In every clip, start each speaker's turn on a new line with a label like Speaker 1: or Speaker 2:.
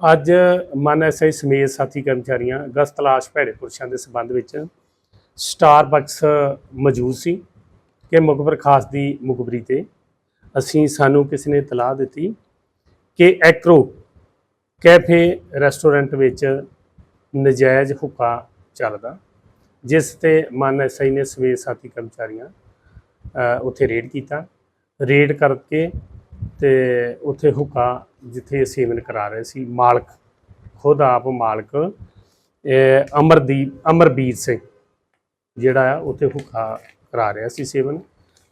Speaker 1: ਅੱਜ ਮਨ ਐਸਆਈ ਸਮੇਤ ਸਾਥੀ ਕਰਮਚਾਰੀਆਂ ਗਸਤ ਤਲਾਸ਼ ਭੈੜੇ ਪੁਰਸ਼ਾਂ ਦੇ ਸਬੰਧ ਵਿੱਚ ਸਟਾਰਬਕਸ ਮੌਜੂਦ ਸੀ ਕਿ ਮੁਖਬਰ ਖਾਸ ਦੀ ਮੁਖਬਰੀ ਤੇ ਅਸੀਂ ਸਾਨੂੰ ਕਿਸੇ ਨੇ ਇਤਲਾਹ ਦਿੱਤੀ ਕਿ ਐਕਰੋ ਕੈਫੇ ਰੈਸਟੋਰੈਂਟ ਵਿੱਚ ਨਜਾਇਜ਼ ਹੁੱਕਾ ਚੱਲਦਾ, ਜਿਸ ਤੇ ਮਨ ਐਸਆਈ ਨੇ ਸਮੇਤ ਸਾਥੀ ਕਰਮਚਾਰੀਆਂ ਉੱਥੇ ਰੇਡ ਕੀਤਾ। ਰੇਡ ਕਰਕੇ ਤੇ ਉੱਥੇ ਹੁੱਕਾ ਜਿੱਥੇ ਸੇਵਨ ਕਰਾ ਰਹੇ ਸੀ ਮਾਲਕ ਖੁਦ ਆਪ ਮਾਲਕ ਇਹ ਅਮਰਦੀਪ ਅਮਰਬੀਰ ਸਿੰਘ ਜਿਹੜਾ ਆ ਉੱਥੇ ਹੁੱਕਾ ਕਰਾ ਰਿਹਾ ਸੀ ਸੇਵਨ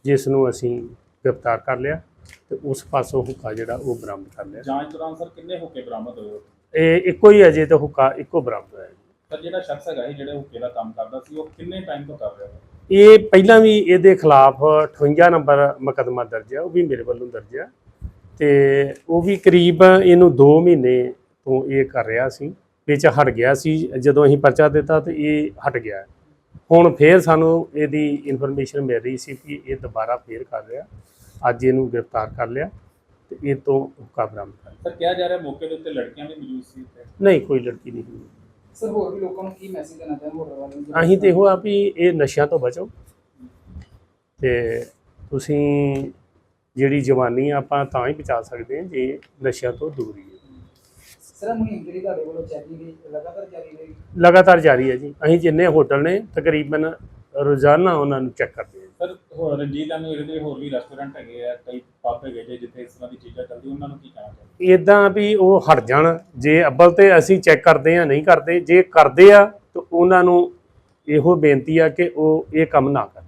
Speaker 1: ਜਿਸ ਨੂੰ ਅਸੀਂ ਗ੍ਰਿਫਤਾਰ ਕਰ ਲਿਆ ਤੇ ਉਸ ਪਾਸੋਂ ਹੁੱਕਾ ਜਿਹੜਾ ਉਹ ਬਰਾਮਦ ਕਰ ਲਿਆ।
Speaker 2: ਜਾਂਚ ਦੌਰਾਨ ਸਰ ਕਿੰਨੇ ਹੁੱਕੇ ਬਰਾਮਦ ਹੋਏ?
Speaker 1: ਇਹ ਇੱਕੋ ਹੀ ਅਜੇ ਤੇ ਹੁੱਕਾ ਇੱਕੋ ਬਰਾਮਦ ਹੋਇਆ।
Speaker 2: ਸਰ ਜਿਹੜਾ ਸ਼ਖਸ ਹੈਗਾ ਜਿਹੜੇ ਹੁੱਕੇ ਦਾ ਕੰਮ ਕਰਦਾ ਸੀ ਉਹ ਕਿੰਨੇ ਟਾਈਮ ਤੋਂ ਕਰ ਰਿਹਾ? ਹੈ
Speaker 1: ਇਹ ਪਹਿਲਾਂ ਵੀ ਇਹਦੇ ਖਿਲਾਫ 58 ਨੰਬਰ ਮੁਕੱਦਮਾ ਦਰਜ ਹੈ ਉਹ ਵੀ ਮੇਰੇ ਵੱਲੋਂ ਦਰਜ ਹੈ ਤੇ ਉਹ ਵੀ ਕਰੀਬ ਇਹਨੂੰ 2 ਮਹੀਨੇ ਤੋਂ ਇਹ ਕਰ ਰਿਹਾ ਸੀ ਵਿੱਚ ਹਟ ਗਿਆ ਸੀ। ਜਦੋਂ ਅਸੀਂ ਪਰਚਾ ਦਿੱਤਾ ਤੇ ਇਹ ਹਟ ਗਿਆ। ਹੁਣ ਫੇਰ ਸਾਨੂੰ ਇਹਦੀ ਇਨਫੋਰਮੇਸ਼ਨ ਮਿਲ ਰਹੀ ਸੀ ਕਿ ਇਹ ਦੁਬਾਰਾ ਫੇਰ ਕਰ ਰਿਹਾ। ਅੱਜ ਇਹਨੂੰ ਗ੍ਰਿਫਤਾਰ ਕਰ ਲਿਆ ਤੇ ਇਹ ਤੋਂ ਹੁੱਕਾ ਬਰਾਮਦ ਕਰ ਲਿਆ।
Speaker 2: ਸਰ ਕਿਹਾ ਜਾ ਰਿਹਾ ਮੌਕੇ ਦੇ ਉੱਤੇ ਲੜਕੀਆਂ ਵੀ ਮੌਜੂਦ ਸੀ
Speaker 1: ਨਹੀਂ ਕੋਈ ਲੜਕੀ ਨਹੀਂ
Speaker 3: ਸਰ ਹੋਰ ਵੀ ਲੋਕਾਂ ਨੂੰ ਕੀ ਮੈਸੇਜ ਦੇਣਾ ਚਾਹੁੰਦੇ ਹੋਟਲ ਵਾਲਿਆਂ ਨੂੰ?
Speaker 1: ਅਸੀਂ ਤੇ ਇਹੋ ਆ ਵੀ ਇਹ ਨਸ਼ਿਆਂ ਤੋਂ ਬਚੋ। ਤੇ ਤੁਸੀਂ ਜਿਹੜੀ ਜਵਾਨੀ ਆ ਆਪਾਂ ਤਾਂ ਹੀ ਬਚਾ ਸਕਦੇ ਹਾਂ ਜੇ ਨਸ਼ਿਆਂ ਤੋਂ ਦੂਰ ਹੀ ਹੈ।
Speaker 3: ਸਰ ਮੁਹਿੰਮ ਜਿਹੜੀ ਤੁਹਾਡੇ ਵੱਲੋਂ ਚੱਲੀ ਗਈ ਲਗਾਤਾਰ ਜਾਰੀ ਰਹੇਗੀ
Speaker 1: ਲਗਾਤਾਰ ਜਾਰੀ ਹੈ ਜੀ। ਅਸੀਂ ਜਿੰਨੇ ਹੋਟਲ ਨੇ ਤਕਰੀਬਨ ਰੋਜ਼ਾਨਾ ਉਹਨਾਂ ਨੂੰ ਚੈੱਕ ਕਰਦੇ ਹਾਂ
Speaker 2: ਸਰ ਹੋਰ ਰਣਜੀਤ ਐਵੇਂ ਇਹਦੇ ਹੋਰ ਵੀ ਰੈਸਟੋਰੈਂਟ ਹੈਗੇ ਆ ਕਈ ਹੈਗੇ ਜੇ ਜਿੱਥੇ ਇਸ ਤਰ੍ਹਾਂ ਦੀ ਚੀਜ਼ਾਂ ਚੱਲਦੀ ਉਹਨਾਂ ਨੂੰ ਕੀ ਕਹਿਣਾ ਚਾਹੁੰਦੇ
Speaker 1: ਇਦਾਂ ਵੀ ਉਹ ਹਟ ਜਾਣ। ਜੇ ਅੱਬਲ ਤੇ ਅਸੀਂ ਚੈੱਕ ਕਰਦੇ ਆ ਨਹੀਂ ਕਰਦੇ ਜੇ ਕਰਦੇ ਆ ਤਾਂ ਉਹਨਾਂ ਨੂੰ ਇਹੋ ਬੇਨਤੀ ਆ ਕਿ ਉਹ ਇਹ ਕੰਮ ਨਾ ਕਰਨ।